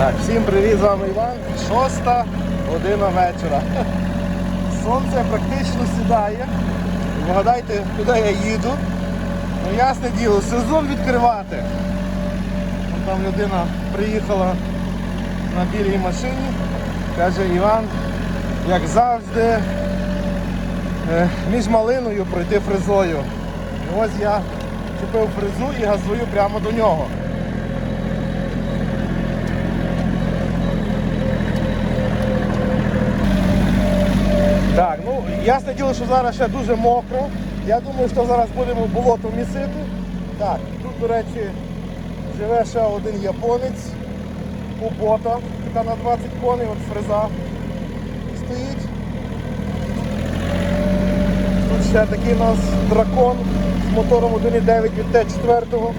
Так, всім привіт, з вами Іван. Шоста година вечора. Сонце практично сідає. І Вгадайте, куди я їду. Ну ясне діло, сезон відкривати. Там людина приїхала на білій машині. Каже Іван, як завжди, е, між малиною пройти фрезою. І ось я чупив фрезу і газую прямо до нього. Так, ну ясне діло, що зараз ще дуже мокро. Я думаю, що зараз будемо болото місити. Так, тут, до речі, живе ще один японець, Кубота, така на 20 коней, от фреза стоїть. Тут ще такий у нас дракон з мотором 1.9 від Т4.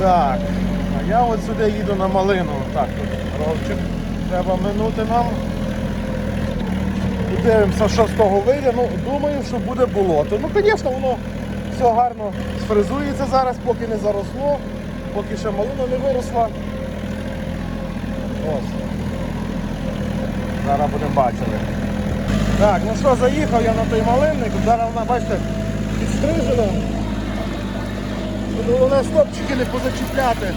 Так, а я от сюди їду на малину. Так, тут ровчик треба минути нам. Подивимося, що з того вийде. Ну, думаю, що буде болото. Ну, звісно, воно все гарно сфрезується зараз, поки не заросло, поки ще малина не виросла. Ось. Зараз будемо бачити. Так, ну що, заїхав я на той малинник, зараз вона, бачите, підстрижена. Головне стопчики не позачіпляти.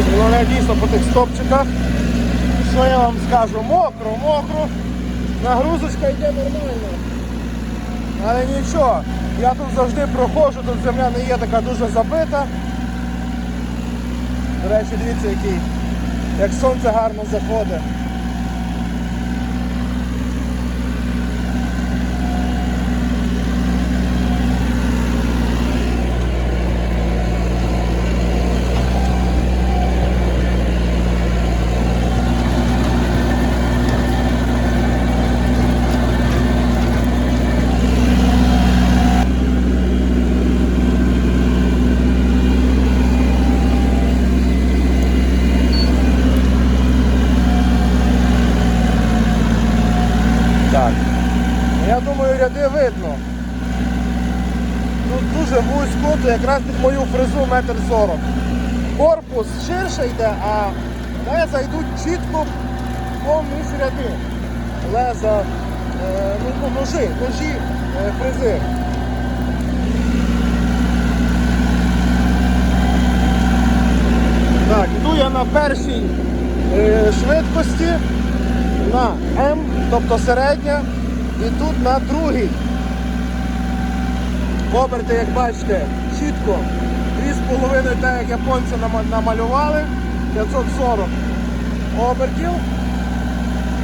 Головне дійсно по тих стопчиках. Що я вам скажу? Мокро, мокро. Нагрузочка йде нормально. Але нічого, я тут завжди проходжу, тут земля не є така дуже забита. До речі, дивіться, який, як сонце гарно заходить. Так. Я думаю, ряди видно. Тут дуже вузько, то якраз під мою фрезу метр сорок. Корпус ширше йде, а леза йдуть чітко поміж ряди. Леза, е, ну, ну, ножі, ножі е, фрези. Так, йду я на першій е, швидкості на М, тобто середня, і тут на другий. Оберти, як бачите, чітко 2,5, так як японці нама- намалювали, 540 обертів.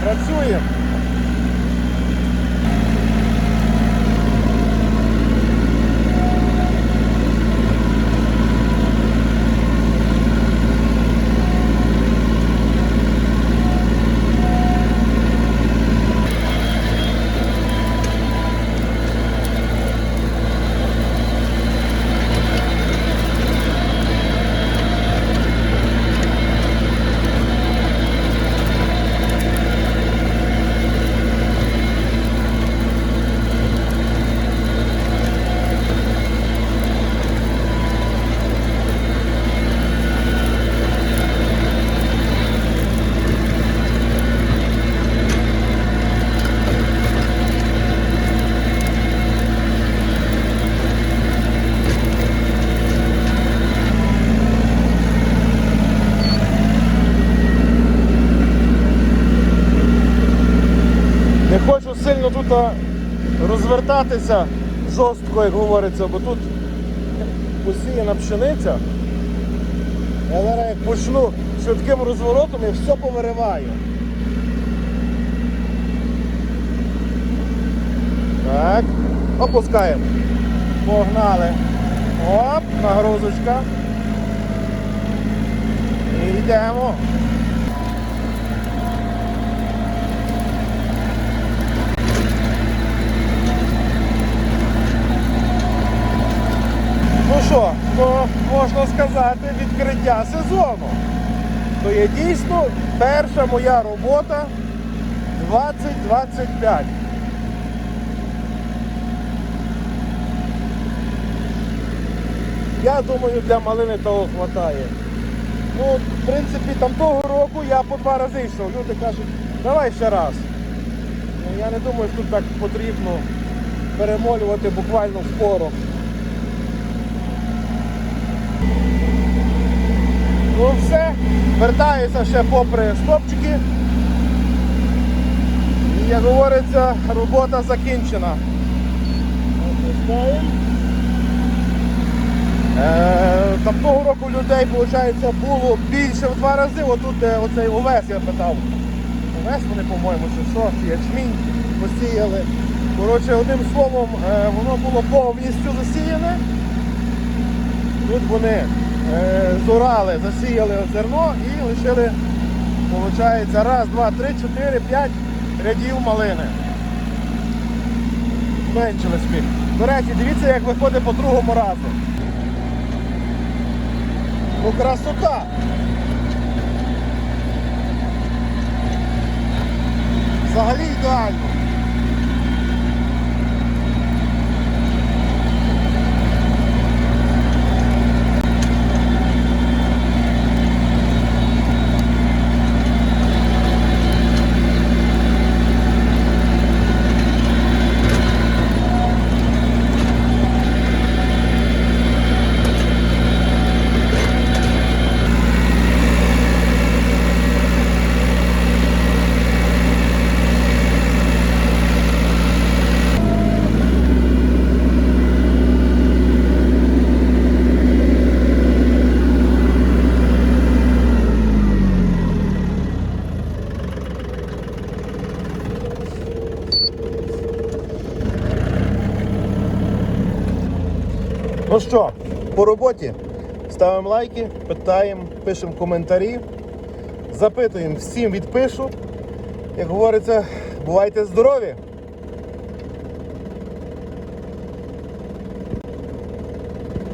Працюємо. Не хочу сильно розвертатися жорстко, як говориться, бо тут посіяна пшениця. Я зараз як почну швидким розворотом і все повириваю. Так, опускаємо. Погнали. Оп, нагрузочка. І йдемо. можна сказати, відкриття сезону. То є дійсно перша моя робота 2025. Я думаю, для малини того вистачає. Ну, В принципі, там того року я по два рази йшов. Люди кажуть, давай ще раз. Ну, Я не думаю, що тут так потрібно перемолювати буквально в порох. Ну все, вертаюся ще попри стопчики. І, як говориться, робота закінчена. Е, Там того року людей, виходить, було більше в два рази. Отут де оцей овес я питав. Овес вони, по-моєму, чи що, чи ячмінь посіяли. Коротше, одним словом, е, воно було повністю засіяне. Тут вони зорали, засіяли зерно і лишили, виходить, раз, два, три, чотири, п'ять рядів малини. Зменшили спіль. До речі, дивіться, як виходить по другому разу. Ну красота! Взагалі ідеально. Ну що, по роботі ставимо лайки, питаємо, пишемо коментарі, запитуємо, всім відпишу. Як говориться, бувайте здорові!